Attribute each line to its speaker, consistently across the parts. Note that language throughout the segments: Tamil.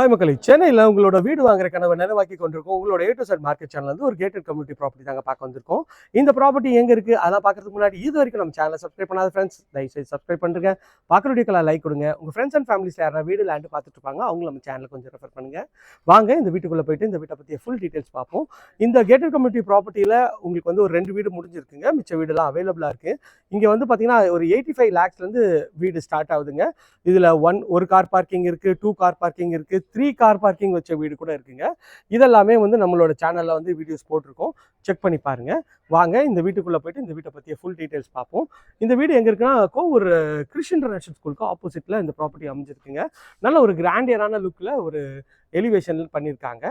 Speaker 1: ஹாய் மக்களை சென்னையில் உங்களோட வீடு வாங்குற கனவை நிலவாக்கி கொண்டிருக்கோம். உங்களோட A to site market channel வந்து ஒரு கேட்டட் கம்யூனிட்டி ப்ராப்பர்ட்டி தாங்க பார்க்க வந்திருக்கோம். இந்த ப்ராப்பர்ட்டி எங்கே இருக்குது அதெல்லாம் பார்க்கறதுக்கு முன்னாடி இது வரைக்கும் நம்ம சேனலை சப்ஸ்கிரைப் பண்ணாத ஃப்ரெண்ட்ஸ் தயவுசெய்து சப்ஸ்கிரைப் பண்ணுறேன் பார்க்குற வீடியோக்கெல்லாம் லைக் கொடுங்க. உங்கள் ஃப்ரெண்ட்ஸ் அண்ட் ஃபேமிலிஸ் யாரா வீடு லேண்டு பார்த்துட்டு இருப்பாங்க அவங்க நம்ம சேனலை கொஞ்சம் ரெஃபர் பண்ணுங்க. வாங்க இந்த வீட்டுக்குள்ளே போயிட்டு இந்த வீட்டை பற்றிய ஃபுல் டீட்டெயில்ஸ் பார்ப்போம். இந்த கேட்டட் கம்யூனிட்டி ப்ராப்பர்ட்டியில் உங்களுக்கு வந்து ஒரு ரெண்டு வீடு முடிஞ்சிருக்குங்க. மிச்ச வீடுலாம் அவைலபிளாக இருக்குது இங்கே வந்து பார்த்தீங்கன்னா ஒரு எயிட்டி ஃபைவ் லேக்ஸ்லேருந்து வீடு ஸ்டார்ட் ஆகுதுங்க. இதில் ஒன் ஒரு கார் பார்க்கிங் இருக்குது டூ கார் பார்க்கிங் இருக்குது த்ரீ கார் பார்க்கிங் வச்ச வீடு கூட இருக்குங்க. இதெல்லாமே வந்து நம்மளோட சேனலில் வந்து வீடியோஸ் போட்டிருக்கோம். செக் பண்ணி பாருங்கள் வாங்க இந்த வீட்டுக்குள்ளே போயிட்டு இந்த வீட்டை பற்றிய ஃபுல் டீட்டெயில்ஸ் பார்ப்போம். இந்த வீடு எங்கே இருக்குன்னா கோவூர் கிறிஸ்டின் இன்டர்நேஷனல் ஸ்கூலுக்கு ஆப்போசிட்டில் இந்த ப்ராப்பர்ட்டி அமைஞ்சிருக்குங்க. நல்ல ஒரு கிராண்டியரான லுக்கில் ஒரு எலிவேஷன் பண்ணியிருக்காங்க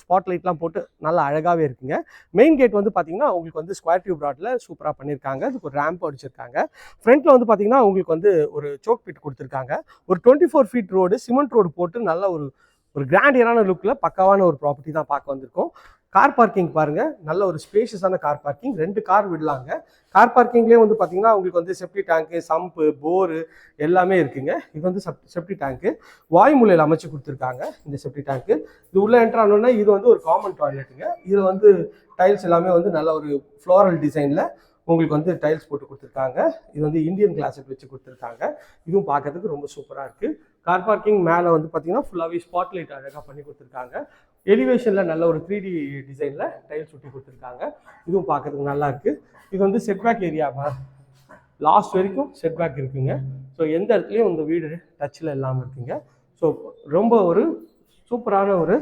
Speaker 1: ஸ்பாட் லைட்லாம் போட்டு நல்லா அழகாகவே இருக்குங்க. மெயின் கேட் வந்து பார்த்தீங்கன்னா உங்களுக்கு வந்து ஸ்கொயர் டியூப் ராட்டில் சூப்பராக பண்ணியிருக்காங்க அதுக்கு ஒரு ரேம்ப் அடிச்சிருக்காங்க ஃப்ரண்ட்டில் வந்து பார்த்தீங்கன்னா உங்களுக்கு வந்து ஒரு சோக் பிட் கொடுத்துருக்காங்க. ஒரு twenty four feet road cement road போட்டு நல்ல ஒரு ஒரு கிராண்டியரான லுக்கில் பக்காவான ஒரு ப்ராப்பர்ட்டி தான் பார்க்க வந்திருக்கோம். கார் பார்க்கிங் பாருங்கள் நல்ல ஒரு ஸ்பேஷியஸான கார் பார்க்கிங் ரெண்டு கார் விடலாங்க. கார் பார்க்கிங்லேயே வந்து பார்த்தீங்கன்னா உங்களுக்கு வந்து செப்டி டேங்க்கு சம்பு போரு எல்லாமே இருக்குங்க. இது வந்து செப் செப்டி டேங்க்கு வாய்மூலையில் அமைச்சு கொடுத்துருக்காங்க இந்த செப்டி டேங்க்கு இது உள்ளே என்ட்ரானோன்னா இது வந்து ஒரு காமன் டாய்லெட்டுங்க இது வந்து டைல்ஸ் எல்லாமே வந்து நல்ல ஒரு ஃப்ளோரல் டிசைனில் உங்களுக்கு வந்து டைல்ஸ் போட்டு கொடுத்துருக்காங்க. இது வந்து இந்தியன் கிளாஸட் வச்சு கொடுத்துருக்காங்க. இதுவும் பார்க்கறதுக்கு ரொம்ப சூப்பராக இருக்குது கார் பார்க்கிங் மேலே வந்து பார்த்தீங்கன்னா ஃபுல்லாகவே ஸ்பாட்லைட் அழகாக பண்ணி கொடுத்துருக்காங்க. எலிவேஷனில் நல்ல ஒரு த்ரீ டி டிசைனில் டைல்ஸ் ஒட்டி கொடுத்துருக்காங்க. இதுவும் பார்க்கறதுக்கு நல்லா இருக்குது இது வந்து செட்பேக் ஏரியா லாஸ்ட் வரைக்கும் செட்பேக் இருக்குங்க. ஸோ எந்த இடத்துலையும் இந்த வீடு டச்சில் இல்லாமல் இருக்குங்க. ஸோ ரொம்ப ஒரு சூப்பரான ஒரு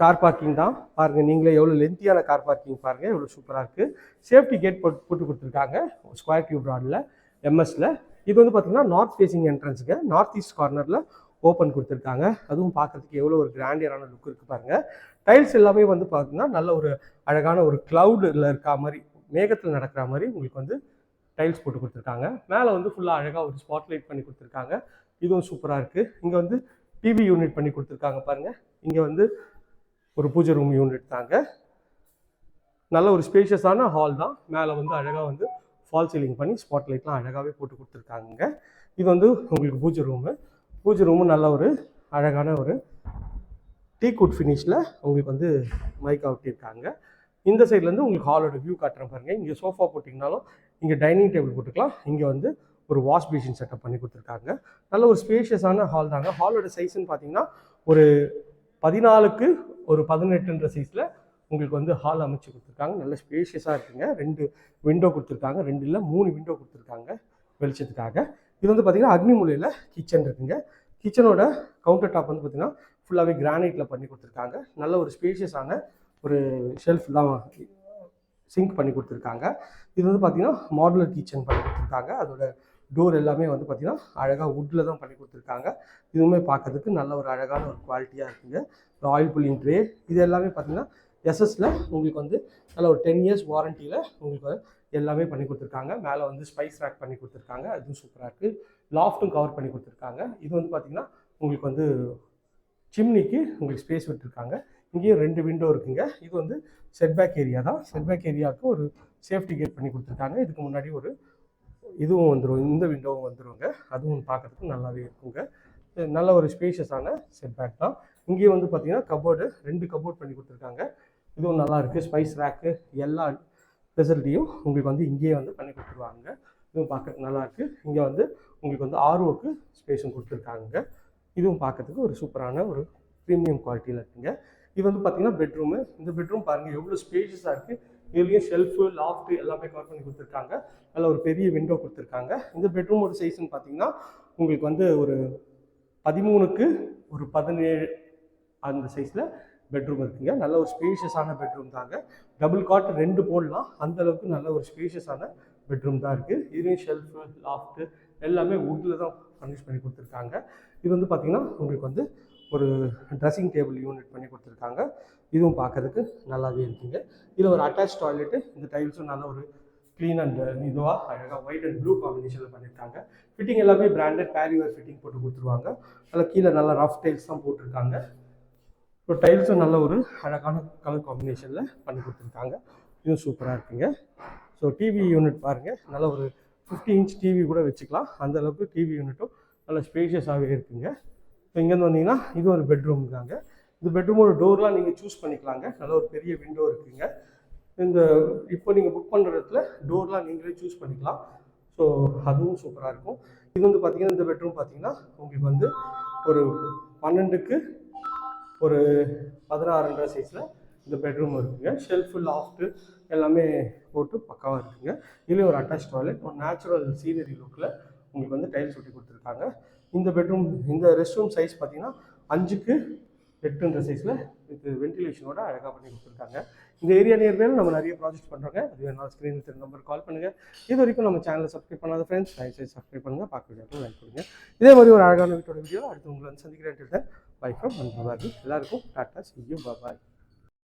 Speaker 1: கார் பார்க்கிங் தான். பாருங்கள் நீங்களே எவ்வளோ லென்த்தியான கார் பார்க்கிங் பாருங்கள் எவ்வளோ சூப்பராக இருக்குது சேஃப்டி கேட் போட்டு போட்டு கொடுத்துருக்காங்க ஸ்கொயர் டியூப் ராடில் எம்எஸ்சில் இது வந்து பார்த்தீங்கன்னா நார்த் ஃபேசிங் என்ட்ரன்ஸுங்க நார்த் ஈஸ்ட் கார்னரில் ஓப்பன் கொடுத்துருக்காங்க. அதுவும் பார்க்கறதுக்கு எவ்வளோ ஒரு கிராண்டியரான லுக் இருக்குது பாருங்கள் டைல்ஸ் எல்லாமே வந்து பார்த்திங்கன்னா நல்ல ஒரு அழகான ஒரு க்ளவுடில் இருக்கா மாதிரி மேகத்தில் நடக்கிற மாதிரி உங்களுக்கு வந்து டைல்ஸ் போட்டு கொடுத்துருக்காங்க. மேலே வந்து ஃபுல்லாக அழகாக ஒரு ஸ்பாட்லைட் பண்ணி கொடுத்துருக்காங்க. இதுவும் சூப்பராக இருக்குது இங்கே வந்து டிவி யூனிட் பண்ணி கொடுத்துருக்காங்க பாருங்கள் இங்கே வந்து ஒரு பூஜை ரூம் யூனிட் தாங்க. நல்ல ஒரு ஸ்பேஷியஸான ஹால் தான். மேலே வந்து அழகாக வந்து ஃபால் சீலிங் பண்ணி ஸ்பாட் லைட்லாம் அழகாகவே போட்டு கொடுத்துருக்காங்க இது வந்து உங்களுக்கு பூஜை ரூமு பூஜை ரூமும் நல்ல ஒரு அழகான ஒரு டீ குட் ஃபினிஷில் உங்களுக்கு வந்து மைக் ஒட்டியிருக்காங்க இந்த சைட்லேருந்து உங்களுக்கு ஹாலோட வியூ காட்டுறேன் பாருங்கள் இங்கே சோஃபா போட்டிங்கனாலும் இங்கே டைனிங் டேபிள் போட்டுக்கலாம். இங்கே வந்து ஒரு வாஷ் பேஷின் செட்டப் பண்ணி கொடுத்துருக்காங்க. நல்ல ஒரு ஸ்பேஷியஸான ஹால் தாங்க. ஹாலோட சைஸ்ன்னு பார்த்தீங்கன்னா ஒரு பதினாலுக்கு ஒரு பதினெட்டுன்ற சைஸில் உங்களுக்கு வந்து ஹால் அமைச்சு கொடுத்துருக்காங்க. நல்ல ஸ்பேஷியஸாக இருக்குங்க. ரெண்டு விண்டோ கொடுத்துருக்காங்க. ரெண்டு இல்லை மூணு விண்டோ கொடுத்துருக்காங்க வெளிச்சத்துக்காக. இது வந்து பார்த்தீங்கன்னா அக்னி மூலையில் கிச்சன் இருக்குங்க. கிச்சனோட கவுண்டர் டாப் வந்து பார்த்திங்கன்னா ஃபுல்லாகவே கிரானைட்டில் பண்ணி கொடுத்துருக்காங்க. நல்ல ஒரு ஸ்பேஷியஸான ஒரு ஷெல்ஃப்லாம் சிங்க் பண்ணி கொடுத்துருக்காங்க. இது வந்து பார்த்திங்கன்னா மாடுலர் கிச்சன் பண்ணி கொடுத்துருக்காங்க. அதோட டோர் எல்லாமே வந்து பார்த்திங்கன்னா அழகாக வுட்டில் தான் பண்ணி கொடுத்துருக்காங்க. இதுவுமே பார்க்கறதுக்கு நல்ல ஒரு அழகான ஒரு குவாலிட்டியாக இருக்குங்க. ஆயில் புல்லிங் ட்ரே இது எல்லாமே பார்த்தீங்கன்னா எஸ்எஸில் உங்களுக்கு வந்து நல்ல ஒரு டென் இயர்ஸ் வாரண்டியில் உங்களுக்கு எல்லாமே பண்ணி கொடுத்துருக்காங்க. மேலே வந்து ஸ்பைஸ் ரேக் பண்ணி கொடுத்துருக்காங்க. அதுவும் சூப்பராக இருக்குது லாஃப்ட்டும் கவர் பண்ணி கொடுத்துருக்காங்க. இது வந்து பார்த்திங்கன்னா உங்களுக்கு வந்து சிம்னிக்கு உங்களுக்கு ஸ்பேஸ் விட்டுருக்காங்க. இங்கேயும் ரெண்டு விண்டோ இருக்குங்க. இது வந்து செட்பேக் ஏரியா தான். செட்பேக் ஏரியாவுக்கு ஒரு சேஃப்டி கேட் பண்ணி கொடுத்துருக்காங்க. இதுக்கு முன்னாடி ஒரு இதுவும் வந்துடும் இந்த விண்டோவும் வந்துருங்க. அதுவும் பார்க்கறதுக்கு நல்லாவே இருக்குங்க. நல்ல ஒரு ஸ்பேஷியஸான செட்பேக் தான். இங்கே வந்து பார்த்தீங்கன்னா கபோர்டு ரெண்டு கபோர்ட் பண்ணி கொடுத்துருக்காங்க. இதுவும் நல்லா இருக்குது ஸ்பைஸ் ரேக்கு எல்லா ஃபெசிலிட்டியும் உங்களுக்கு வந்து இங்கேயே வந்து பண்ணி கொடுத்துருவாங்க. இதுவும் பார்க்க நல்லாயிருக்கு இங்கே வந்து உங்களுக்கு வந்து ஆர்ஓக்கு ஸ்பேஸும் கொடுத்துருக்காங்க. இதுவும் பார்க்கறதுக்கு ஒரு சூப்பரான ஒரு ப்ரீமியம் குவாலிட்டியில் இருக்குங்க. இது வந்து பார்த்தீங்கன்னா பெட்ரூமு இந்த பெட்ரூம் பாருங்கள் எவ்வளோ ஸ்பேஷியஸாக இருக்குது இதுலேயும் ஷெல்ஃபு லாஃப்ட்டு எல்லாமே கவர் பண்ணி கொடுத்துருக்காங்க. நல்ல ஒரு பெரிய விண்டோ கொடுத்துருக்காங்க. இந்த பெட்ரூமோட சைஸ்ன்னு பார்த்தீங்கன்னா உங்களுக்கு வந்து ஒரு பதிமூணுக்கு ஒரு பதினேழு அந்த சைஸில் பெட்ரூம் இருக்குங்க. நல்ல ஒரு ஸ்பேஷியஸான பெட்ரூம் தாங்க. டபுள் காட் ரெண்டு போடலாம். அந்தளவுக்கு நல்ல ஒரு ஸ்பேஷியஸான பெட்ரூம் தான் இருக்குது இதுலேயும் ஷெல்ஃபு லாஃப்ட்டு எல்லாமே வுட்டில் தான் ஃபர்னிஷ் பண்ணி கொடுத்துருக்காங்க. இது வந்து பார்த்திங்கன்னா உங்களுக்கு வந்து ஒரு ட்ரெஸ்ஸிங் டேபிள் யூனிட் பண்ணி கொடுத்துருக்காங்க. இதுவும் பார்க்கறதுக்கு நல்லாவே இருக்குங்க. இதில் ஒரு அட்டாச் டாய்லெட்டு இந்த டைல்ஸும் நல்ல ஒரு க்ளீன் அண்ட் இதுவாக அழகாக ஒயிட் அண்ட் ப்ளூ காம்பினேஷனில் பண்ணியிருக்காங்க. ஃபிட்டிங் எல்லாமே பிராண்டட் பேரிவர் ஃபிட்டிங் போட்டு கொடுத்துருவாங்க. அதில் கீழே நல்லா ரஃப் டைல்ஸ் தான் போட்டிருக்காங்க. ஸோ டைல்ஸும் நல்ல ஒரு அழகான கலர் காம்பினேஷனில் பண்ணி கொடுத்துருக்காங்க. இதுவும் சூப்பராக இருக்குங்க. ஸோ டிவி யூனிட் பாருங்கள் நல்ல ஒரு ஃபிஃப்டி இன்ச் டிவி கூட வச்சுக்கலாம். அந்தளவுக்கு டிவி யூனிட்டும் நல்ல ஸ்பேஷியஸாகவே இருக்குங்க. இப்போ இங்கேருந்து வந்தீங்கன்னா இது ஒரு பெட்ரூம் தாங்க இந்த பெட்ரூமோட டோர்லாம் நீங்கள் சூஸ் பண்ணிக்கலாங்க. நல்ல ஒரு பெரிய விண்டோ இருக்குங்க. இந்த இப்போ நீங்கள் புக் பண்ணுற இடத்துல டோர்லாம் நீங்களே சூஸ் பண்ணிக்கலாம். ஸோ அதுவும் சூப்பராக இருக்கும். இது வந்து பார்த்தீங்கன்னா இந்த பெட்ரூம் பார்த்தீங்கன்னா உங்களுக்கு வந்து ஒரு பன்னெண்டுக்கு ஒரு பதினாறுன்ற சைஸில் இந்த பெட்ரூம் இருக்குங்க. ஷெல்ஃபு லாஃப்ட்டு எல்லாமே போட்டு பக்காவாக இருக்குங்க. இதுலேயும் ஒரு அட்டாச் டாய்லெட் ஒரு நேச்சுரல் சீனரி லுக்கில் உங்களுக்கு வந்து டைல்ஸ் ஒட்டி கொடுத்துருக்காங்க. இந்த பெட்ரூம் இந்த ரெஸ்ட் ரூம் சைஸ் பார்த்தீங்கன்னா அஞ்சுக்கு எட்டுன்ற சைஸில் இது வென்டிலேஷனோட அழகாக பண்ணி கொடுத்துருக்காங்க. இந்த ஏரியா நியர்பையில் நம்ம நிறைய ப்ராஜெக்ட் பண்ணுறோங்க அது வேணாலும் ஸ்க்ரீன் தெரிஞ்ச நம்பர் கால் பண்ணுங்கள் இது வரைக்கும் நம்ம சேனலை சப்ஸ்கிரைப் பண்ணாத ஃப்ரெண்ட்ஸ் தயவுசெய்து சப்ஸ்கிரைப் பண்ணுங்கள் பார்க்க வீடியோ லைக் கொடுங்க. இதே மாதிரி ஒரு அழகான வீட்டோட வீடியோ அடுத்து உங்களை வந்து சந்திக்கிறேன் பை ஃப்ரம் எல்லாருக்கும் டாட்டா செய்யும் யூ பாய்